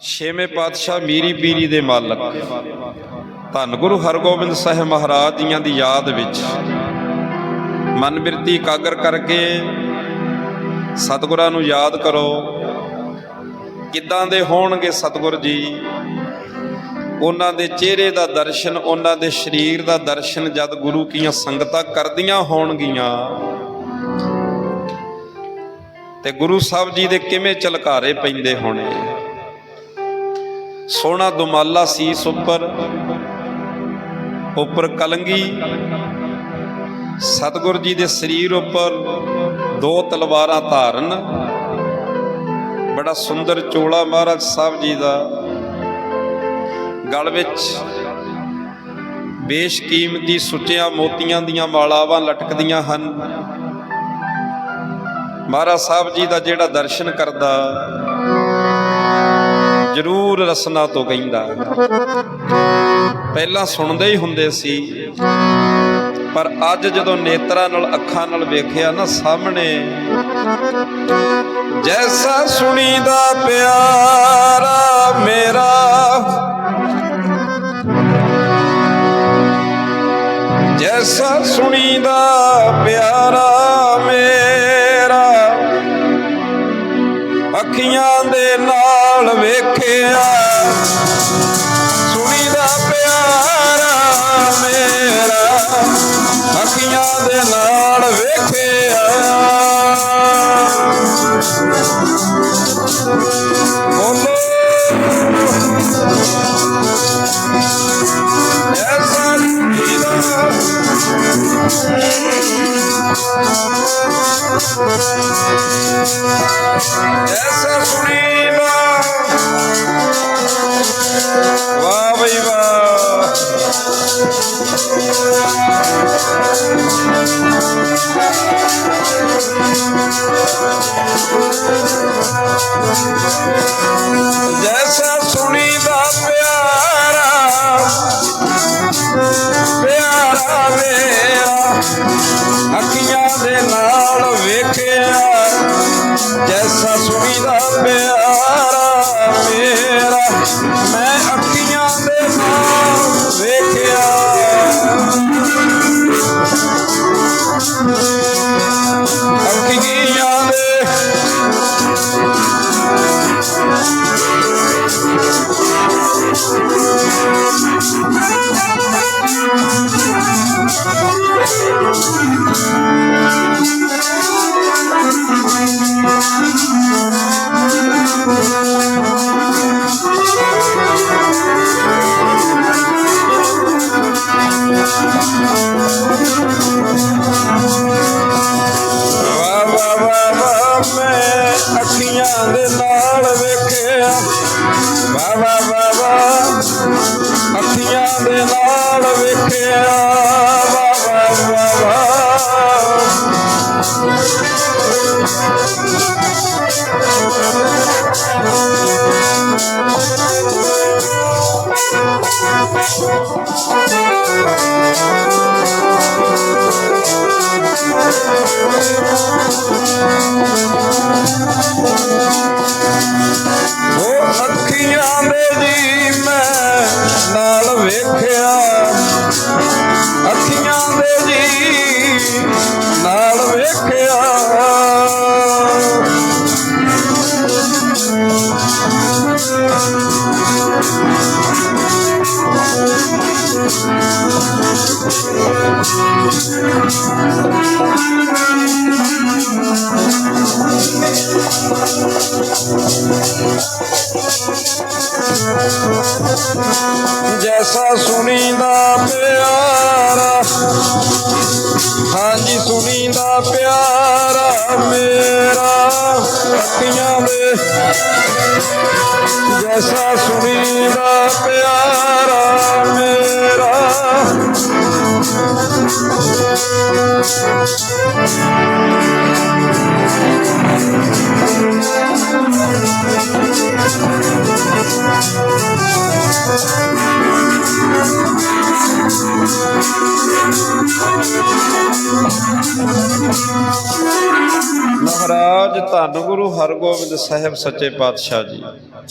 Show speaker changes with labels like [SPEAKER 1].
[SPEAKER 1] ਛੇਵੇਂ ਪਾਤਸ਼ਾਹ ਮੀਰੀ ਪੀਰੀ ਦੇ ਮਾਲਕ। ਧੰਨ ਗੁਰੂ ਹਰਗੋਬਿੰਦ ਸਾਹਿਬ ਮਹਾਰਾਜ ਜੀਆਂ ਦੀ ਯਾਦ ਵਿੱਚ ਮਨ ਬਿਰਤੀ ਇਕਾਗਰ ਕਰਕੇ ਸਤਿਗੁਰਾਂ ਨੂੰ ਯਾਦ ਕਰੋ। ਕਿੱਦਾਂ ਦੇ ਹੋਣਗੇ ਸਤਿਗੁਰ ਜੀ? ਉਹਨਾਂ ਦੇ ਚਿਹਰੇ ਦਾ ਦਰਸ਼ਨ, ਉਹਨਾਂ ਦੇ ਸਰੀਰ ਦਾ ਦਰਸ਼ਨ ਜਦ ਗੁਰੂ ਕੀਆਂ ਸੰਗਤਾਂ ਕਰਦੀਆਂ ਹੋਣਗੀਆਂ। ਤੇ ਗੁਰੂ ਸਾਹਿਬ ਜੀ ਦੇ ਕਿਵੇਂ ਝਲਕਾਰੇ ਪੈਂਦੇ ਹੋਣੇ? ਸੋਹਣਾ ਦੁਮਾਲਾ ਸੀਸ ਉੱਪਰ ਉੱਪਰ ਕਲੰਗੀ, ਸਤਿਗੁਰ ਜੀ ਦੇ ਸਰੀਰ ਉੱਪਰ ਦੋ ਤਲਵਾਰਾਂ ਧਾਰਨ, ਬੜਾ ਸੁੰਦਰ ਚੋਲਾ ਮਹਾਰਾਜ ਸਾਹਿਬ ਜੀ ਦਾ। ਗਲ ਵਿੱਚ ਬੇਸ਼ਕੀਮਤੀ ਸੁੱਚਿਆਂ ਮੋਤੀਆਂ ਦੀਆਂ ਮਾਲਾਵਾਂ ਲਟਕਦੀਆਂ ਹਨ। ਮਹਾਰਾਜ ਸਾਹਿਬ ਜੀ ਦਾ ਜਿਹੜਾ ਦਰਸ਼ਨ ਕਰਦਾ ਜ਼ਰੂਰ ਰਸਨਾ ਤੋਂ ਕਹਿੰਦਾ। ਪਹਿਲਾਂ ਸੁਣਦੇ ਹੀ ਹੁੰਦੇ ਸੀ, ਪਰ ਅੱਜ ਜਦੋਂ ਨੇਤਰਾਂ ਨਾਲ, ਅੱਖਾਂ ਨਾਲ ਵੇਖਿਆ ਨਾ ਸਾਹਮਣੇ, ਜੈਸਾ ਸੁਣੀਦਾ ਪਿਆਰਾ ਮੇਰਾ, ਜੈਸਾ ਸੁਣੀਦਾ ਪਿਆਰਾ ਮੇਰਾ, ਅੱਖੀਆਂ ਦੇ ਨਾਲ ਵੇਖਿਆ। ਸੁਣੀ ਦਾ ਪਿਆਰਾ ਮੇਰਾ ਅੱਖੀਆਂ ਦੇ ਨਾਲ ਵੇਖਿਆ। ਬੋਲੋ। ਐਸਾ ਸੁਣੀਦਾ। Oh, ਦੇ ਜੀ ਮੈਂ ਨਾਲ ਵੇਖਿਆ। ਅੱਖੀਆਂ ਦੇ ਜੀ ਨਾਲ ਵੇਖਿਆ। ਜੈਸਾ ਸੁਣੀਦਾ ਪਿਆਰਾ। ਹਾਂਜੀ ਸੁਣੀਦਾ ਪਿਆਰਾ ਮੇਰਾ। ਅੱਖੀਆਂ ਦੇ ਜੈਸਾ ਸੁਣੀਦਾ ਪਿਆਰਾ। ਮਹਾਰਾਜ ਧੰਨ ਗੁਰੂ ਹਰਗੋਬਿੰਦ ਸਾਹਿਬ ਸੱਚੇ ਪਾਤਸ਼ਾਹ ਜੀ।